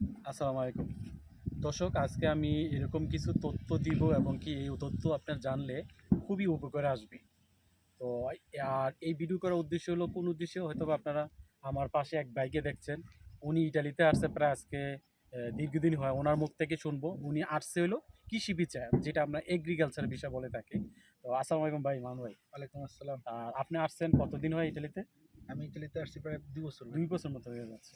আসসালামু আলাইকুম। দর্শক আজকে আমি এরকম কিছু তথ্য দিব এবং কি এই তথ্য আপনার জানলে খুবই উপকারে আসবে। তো আর এই ভিডিও করার উদ্দেশ্য হলো কোন উদ্দেশ্যে হয়তো আপনারা আমার পাশে এক বাইকে দেখছেন উনি ইটালিতে আসছে প্রায় আজকে দীর্ঘদিন হয় ওনার মুখ থেকে শুনব। উনি আসছে হলো কৃষি বিচার যেটা আমরা এগ্রিকালচার বিষয় বলে থাকি। তো আসসালামু আলাইকুম ভাই মান ভাই। ওয়ালাইকুম আসসালাম। আর আপনি আসছেন কতদিন হয় ইটালিতে? আমি ইতালিতে আসছি প্রায় দুই বছর দুই বছর মতো হয়ে যাচ্ছে।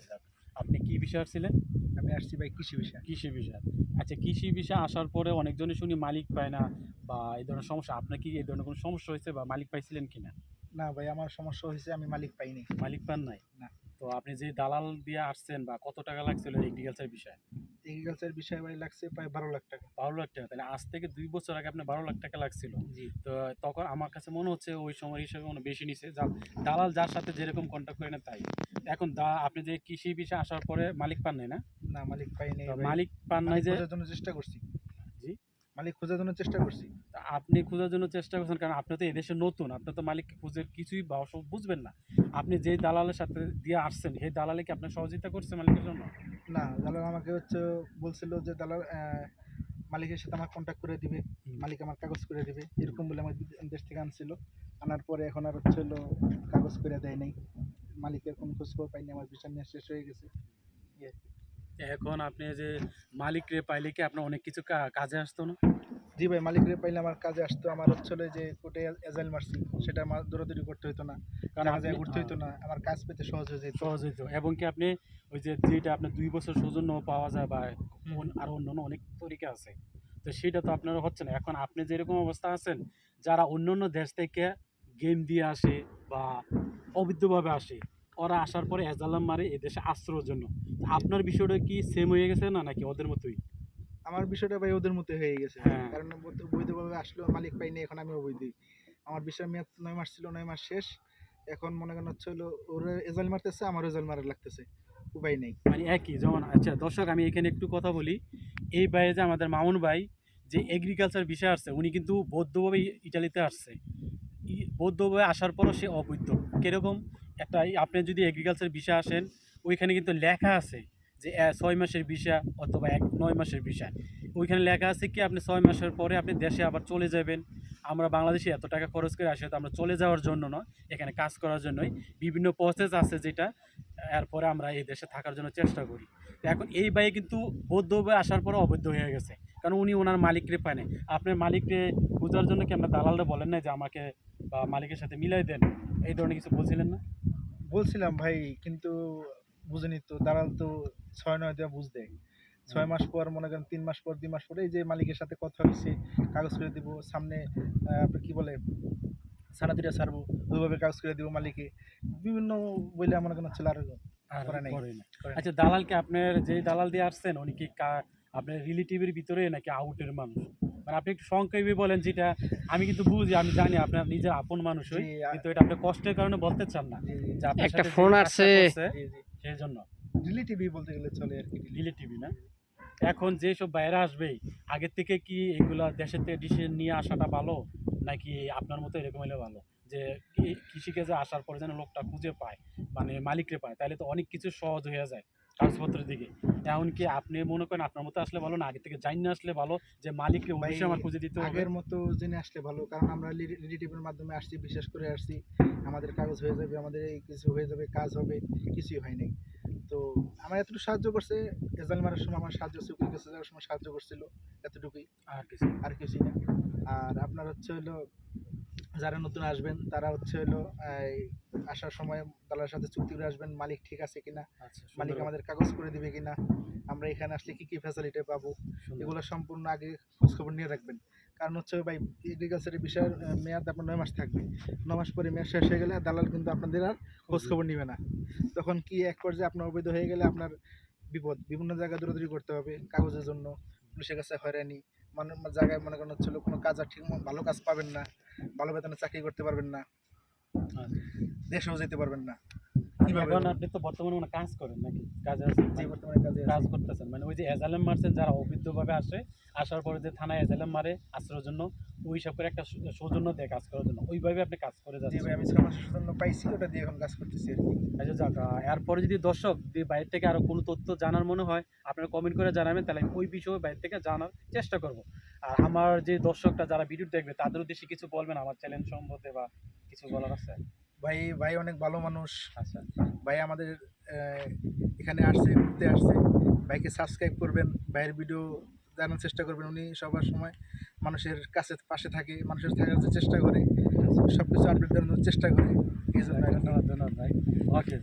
আপনি কি বিষয় ছিলেন আমি আসছি ভাই কৃষি বিষয়। কৃষি বিষয়। আচ্ছা কৃষি বিষয় আসার পরে অনেকজনই শুনি মালিক পায় না বা এই ধরনের সমস্যা। আপনার কি এই ধরনের কোনো সমস্যা হয়েছে বা মালিক পাইছিলেন কিনা না? ভাই আমার সমস্যা হয়েছে আমি মালিক পাইনি। মালিক পান নাই? না। তো আপনি যে দালাল দিয়ে আসছেন বা কত টাকা লাগছিল এগ্রিকালচার বিষয়ে? এগ্রিকালচার বিষয় ভাই লাগছে প্রায় বারো লাখ টাকা। বারো লাখ টাকা তাহলে আজ থেকে দুই বছর আগে আপনার বারো লাখ টাকা লাগছিল। জি। তো তখন আমার কাছে মনে হচ্ছে ওই সময় হিসেবে মনে বেশি নিছে। যা দালাল যার সাথে যেরকম কন্ট্যাক্ট করে না তাই। এখন দা আপনি যে কৃষি বিষয়ে আসার পরে মালিক পান নাই না? না মালিক পাই নাই মালিক পান নাই যে খোঁজার জন্য চেষ্টা করছি। জি? মালিক খোঁজার জন্য চেষ্টা করছি। আপনি খোঁজার জন্য চেষ্টা করছেন কারণ আপনি তো এদেশে নতুন আপনি তো মালিককে খুঁজে কিছুই বা বুঝবেন না। আপনি যেই দালালের সাথে দিয়ে আসছেন সেই দালালে কি আপনার সহযোগিতা করছে মালিকের জন্য? না দালাল আমাকে হচ্ছে বলছিল যে দালাল মালিকের সাথে আমার কন্ট্যাক্ট করে দিবে মালিক আমার কাগজ করে দিবে। এরকম বলে আমার দেশ থেকে আনছিল। আনার পরে এখন আর হচ্ছে হলো কাগজ করে দেয় নাই। মালিকের কোনো খোঁজ খবর পাইনি আমার বিচার নিয়ে শেষ হয়ে গেছে। এখন আপনি যে মালিক রে পাইলে কি আপনার অনেক কিছু কাজে আসতো না? জি ভাই মালিকরে পাইলে আমার কাজে আসতো। আমার হচ্ছে হলো যে কোর্টে এজাইল মারছি সেটা আমার দৌড়াদৌড়ি করতে হতো না। কারণ আপনি- ঘুরতে হতো না। আমার কাজ পেতে সহজ হয়ে যেত। সহজ হইতো। এবং কি আপনি ওই যে যেটা আপনার দুই বছর সৌজন্য পাওয়া যায় বা অন- আরও অন্যান্য অনেক তরিকা আছে। তো সেটা তো আপনার হচ্ছে না। এখন আপনি যেরকম অবস্থা আছেন যারা অন্য অন্য দেশ থেকে গেম দিয়ে আসে বা অবৈধভাবে আসে ওরা আসার পরে এজালাম মারে এই দেশে আশ্রয়ের জন্য। আপনার বিষয়টা কি সেম হয়ে গেছে না নাকি ওদের মতোই? আমার বিষয়টা ভাই ওদের মতো হয়ে গেছে। হ্যাঁ। কারণ বৈধ- বৈধভাবে আসলেও মালিক পাইনি এখন আমি অবৈধ। আমার বিষয় মেয়াদ নয় মাস ছিল নয় মাস শেষ। এখন মনে করেন হচ্ছে হলো ওর এজাল মারতেছে আমার রেজাল্ট মারা লাগতেছে। উপায় নেই। মানে একই যেমন আচ্ছা দর্শক আমি এখানে একটু কথা বলি। এই বাইরে যে আমাদের মামুন ভাই যে এগ্রিকালচার বিষয় আসছে উনি কিন্তু বৌদ্ধভাবে ইটালিতে আসছে। বৌদ্ধভাবে আসার পরও সে অবৈধ। কীরকম? একটা আপনি যদি এগ্রিকালচার বিষয় আসেন ওইখানে কিন্তু লেখা আছে যে ছয় মাসের বিষয় অথবা এক, নয় মাসের বিষয় ওইখানে লেখা আছে কি, আপনি ছয় মাসের পরে আপনি দেশে আবার চলে যাবেন। আমরা বাংলাদেশে এত টাকা খরচ করে আসি আমরা চলে যাওয়ার জন্য নয়, এখানে কাজ করার জন্যই বিভিন্ন প্রসেস আছে যেটা, এরপরে আমরা এই দেশে থাকার জন্য চেষ্টা করি। এখন এই বাইয়ে কিন্তু বৌদ্ধ আসার পরে অবৈধ হয়ে গেছে, কারণ উনি ওনার মালিকরে পায় নাই। আপনার মালিককে বোঝার জন্য কি আপনার দালালরা বলেন না যে আমাকে বা মালিকের সাথে মিলাই দেন? এই ধরনের কিছু বলছিলেন না? বলছিলাম ভাই, কিন্তু বুঝেনি তো দালাল তো ছয় নয় দেওয়া বুঝ দেয়। ছয় মাস পর মনে করেন তিন মাস পর দুই মাস পরে এই যে মালিকের সাথে কথা হয়েছে কাগজ করে দিব সামনে আপনার কি বলে সারা দুটা ছাড়বো ওইভাবে কাগজ করে দিব মালিকে। বিভিন্ন বইলে মনে করেন ছেলে আর। আচ্ছা দালালকে আপনার যে দালাল দিয়ে আসছেন উনি কি আপনার রিলেটিভের ভিতরে নাকি আউটের মানুষ? মানে আপনি একটু সংক্ষেপে বলেন যেটা আমি কিন্তু বুঝি আমি জানি আপনার নিজের আপন মানুষ হই জি, কিন্তু এটা আপনি কষ্টের কারণে বলতে চান না। একটা ফোন আসছে। সেই জন্য। রিলেটিভই বলতে গেলে চলে আর কি রিলেটিভই না? এখন যেসব বাইরে আসবে আগের থেকে কি এগুলা দেশের থেকে ডিসিশন নিয়ে আসাটা ভালো? নাকি আপনার মতো এরকম হলে ভালো? যে কৃষিকাজে আসার পরে যেন লোকটা খুঁজে পায় মানে মালিকরে পায় তাহলে তো অনেক কিছু সহজ হয়ে যায়। কাগজপত্রের দিকে। এমনকি আপনি মনে করেন আপনার মতো আসলে ভালো না আগে থেকে জানি না আসলে ভালো যে মালিককে অবশ্যই আমার খুঁজে দিতে হবে। আগের মতো জেনে আসলে ভালো কারণ আমরা রিলেটিভের মাধ্যমে আসছি বিশেষ করে আসছি। আমাদের কাগজ হয়ে যাবে আমাদের এই কিছু হয়ে যাবে কাজ হবে কিছুই হয় নাই। তো আমার এতটুকু সাহায্য করছে রেজাল্ট মারার সময় আমার সাহায্য করছে উকিল কাছে যাওয়ার সময় সাহায্য করছিল এতটুকুই। আর কিছু আর কিছুই না। আর আপনার হচ্ছে হলো যারা নতুন আসবেন তারা হচ্ছে হলো আসার সময় দালার সাথে চুক্তি করে আসবেন মালিক ঠিক আছে কিনা আচ্ছা মালিক আমাদের কাগজ করে দিবে কিনা আমরা এখানে আসলে কি কি ফ্যাসিলিটি পাবো এগুলো সম্পূর্ণ আগে খোঁজখবর নিয়ে রাখবেন। কারণ হচ্ছে ভাই এগ্রিকালচারের বিষয়ের মেয়াদ আপনার নয় মাস থাকবে। নয় মাস পরে মেয়াদ শেষ হয়ে গেলে দালাল কিন্তু আপনাদের আর খোঁজখবর নেবে না। তখন কি এক পর্যায়ে আপনার অবৈধ হয়ে গেলে আপনার বিপদ বিভিন্ন জায়গায় দৌড়াদৌড়ি করতে হবে কাগজের জন্য পুলিশের কাছে হয়রানি মানে জায়গায় মনে করেন হচ্ছিল কোনো কাজ আর ঠিক ভালো কাজ পাবেন না। ভালো বেতনে চাকরি করতে পারবেন না। আচ্ছা। দেশেও যেতে পারবেন না। এখন আপনি তো বর্তমানে মানে কাজ করেন নাকি? কাজে আছেন মানে বর্তমানে কাজে কাজ করতেছেন। মানে ওই যে এজালেম মারছেন যারা অবৈধভাবে আসে আসার পরে যে থানায় এজালেম মারে জন্য ওই হিসাব করে একটা সৌজন্য দেয় কাজ করার জন্য। ওইভাবে আপনি কাজ করে জি যাচ্ছেন। আমি মাসের পাইছি ওটা দিয়ে এখন কাজ করতেছি আচ্ছা যাক এরপরে যদি দর্শক বাইরে থেকে আরও কোনো তথ্য জানার মনে হয় আপনারা কমেন্ট করে জানাবেন তাহলে আমি ওই বিষয়ে বাইরে থেকে জানার চেষ্টা করব। আর আমার যে দর্শকটা যারা ভিডিও দেখবে তাদের উদ্দেশ্যে কিছু বলবেন আমার চ্যানেল সম্বন্ধে বা কিছু বলার আছে? ভাই ভাই অনেক ভালো মানুষ। আচ্ছা। ভাই আমাদের এখানে আসছে ঘুরতে আসছে। ভাইকে সাবস্ক্রাইব করবেন ভাইয়ের ভিডিও জানার চেষ্টা করবেন। উনি সবার সময় মানুষের কাছে পাশে থাকে মানুষের থাকার চেষ্টা করে সব কিছু আপডেট দেওয়ার চেষ্টা করে। এই জন্য ধন্যবাদ ধন্যবাদ ভাই। ওকে